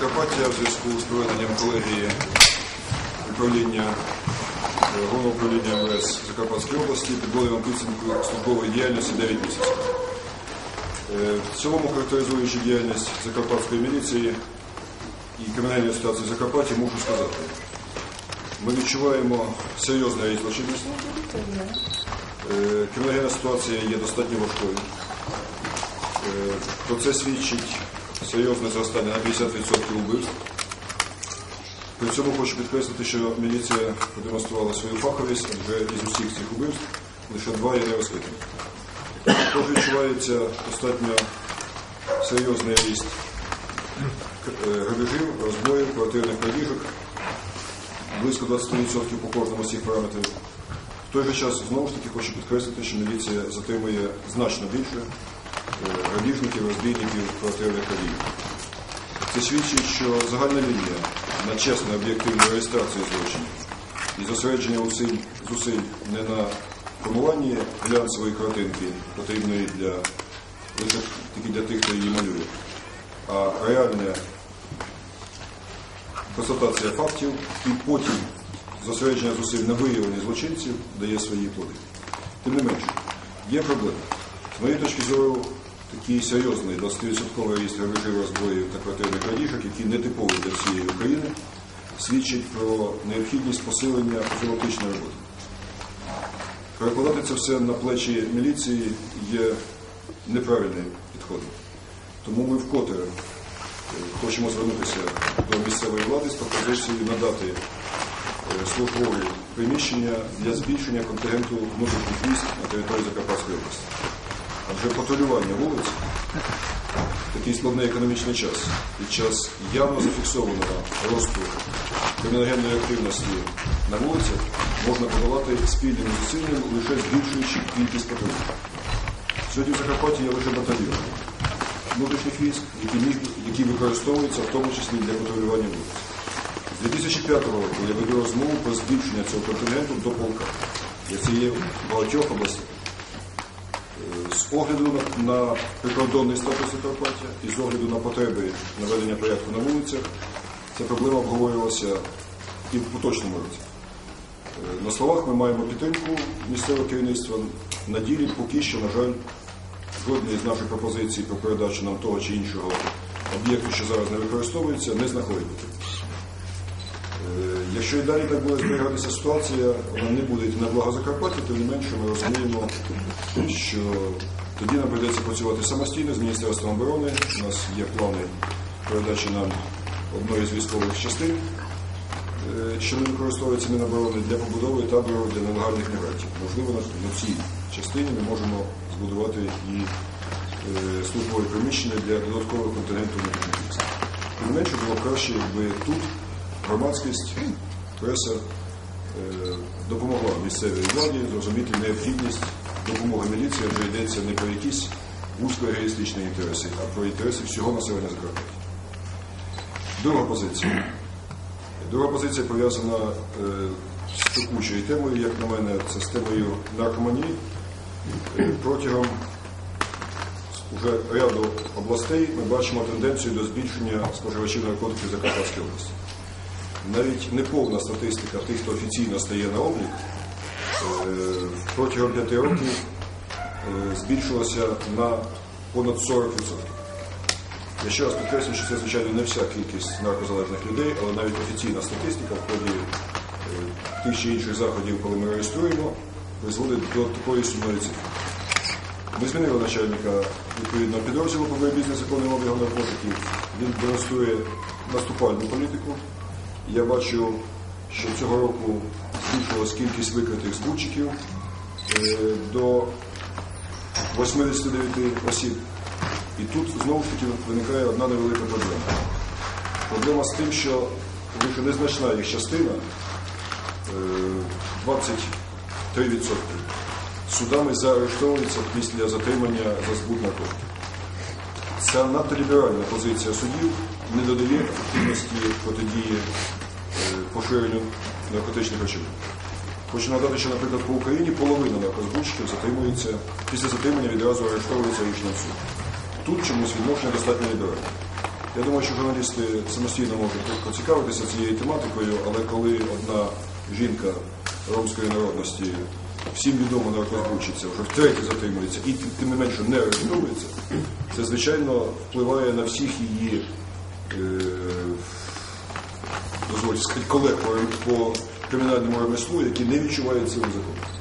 Закарпаття в зв'язку з проведенням колегії управління е, Головного управління МВС Закарпатської області підводимо підсумку службової діяльності 9 місяців. Е, В цілому характеризуючи діяльність Закарпатської міліції і кримінальної ситуації в Закарпатті, можу сказати. Ми відчуваємо серйозний ріст злочинності. Е, Кримінальна ситуація є достатньо важкою. Про це свідчить серйозне зростання на 50% убивств. При цьому хочу підкреслити, що міліція продемонструвала свою фаховість, адже із усіх цих убивств лише два є нерозкритими. Також відчувається достатньо серйозний ріст е, грабежів, розбоїв, квартирних крадіжок, близько 20% по кожному з цих параметрів. В той же час, знову ж таки, хочу підкреслити, що міліція затримує значно більше е, грабіжників, розбійників, квартирних крадіїв. Це свідчить, що загальна лінія на чесну об'єктивну реєстрацію злочинів і зосередження зусиль, не на формуванні глянцевої картинки, потрібної для лише тільки для тих, хто її малює, а реальне констатація фактів і потім зосередження зусиль на виявленні злочинців дає свої плоди. Тим не менше, є проблема. З моєї точки зору, такий серйозний 20% ріст грабежів, розбоїв та квартирних крадіжок, які не типові для всієї України, свідчить про необхідність посилення профілактичної роботи. Перекладати це все на плечі міліції є неправильним підходом. Тому ми вкотре е, хочемо звернутися до місцевої влади з пропозицією надати е, службові приміщення для збільшення контингенту внутрішніх військ на території Закарпатської області. Адже патрулювання вулиць такий складний економічний час, під час явно зафіксованого росту криміногенної активності на вулицях можна подолати спільним зусиллям, лише збільшуючи кількість патрулів. Сьогодні в Закарпатті є лише батальйон внутрішніх військ, які, які використовуються в тому числі для патрулювання вулиць. З 2005 року я веду розмову про збільшення цього контингенту до полка, є в багатьох областях. З огляду на, на прикордонний статус Закарпаття і з огляду на потреби наведення порядку на вулицях, ця проблема обговорювалася і в поточному році. Е, На словах ми маємо підтримку місцевого керівництва. На ділі поки що, на жаль, жодної з наших пропозицій про передачу нам того чи іншого об'єкту, що зараз не використовується, не знаходить. Е, Якщо і далі так буде зберігатися ситуація, вона не буде йти на благо Закарпаття, тим не менше ми розуміємо, що тоді нам прийдеться працювати самостійно з Міністерством оборони. У нас є плани передачі нам одної з військових частин, е, що не використовується Міноборони для побудови табору для нелегальних мігрантів. Можливо, на цій частині ми можемо збудувати і е, службові приміщення для додаткового континенту. Тим не менше було краще, якби тут громадськість, преса е, допомогла місцевій владі зрозуміти необхідність допомоги міліції, адже йдеться не про якісь вузькоегоїстичні інтереси, а про інтереси всього населення Закарпаття. Друга позиція. Друга позиція пов'язана е, з текучою темою, як на мене, це з темою наркоманії. Е, Протягом уже ряду областей ми бачимо тенденцію до збільшення споживачів наркотиків Закарпатській області. Навіть неповна статистика тих, хто офіційно стає на облік, е, протягом 5 років е, збільшилася на понад 40%. Я ще раз підкреслюю, що це, звичайно, не вся кількість наркозалежних людей, але навіть офіційна статистика в ході е, тих чи інших заходів, коли ми реєструємо, призводить до такої сумної цифри. Ми змінили начальника відповідного підрозділу по боротьбі з незаконним обігом наркотиків. Він демонструє наступальну політику. Я бачу, що цього року збільшилась кількість викритих збутчиків е, до 89 осіб. І тут знову ж таки виникає одна невелика проблема. Проблема з тим, що лише незначна їх частина, е, 23%, судами заарештовується після затримання за збут наркотиків. Ця надто ліберальна позиція судів не додає ефективності протидії е, поширенню наркотичних речовин. Хочу нагадати, що, наприклад, по Україні половина наркозбутчиків затримується, після затримання відразу арештовується рішенням суду. Тут чомусь відношення достатньо ліберальне. Я думаю, що журналісти самостійно можуть поцікавитися цією тематикою, але коли одна жінка ромської народності, всім відомо наркозбучиться, вже втретє затримується і тим не менше не арештовується, це звичайно впливає на всіх її, е, дозвольте сказати, колег по, кримінальному ремеслу, які не відчувають цього закону.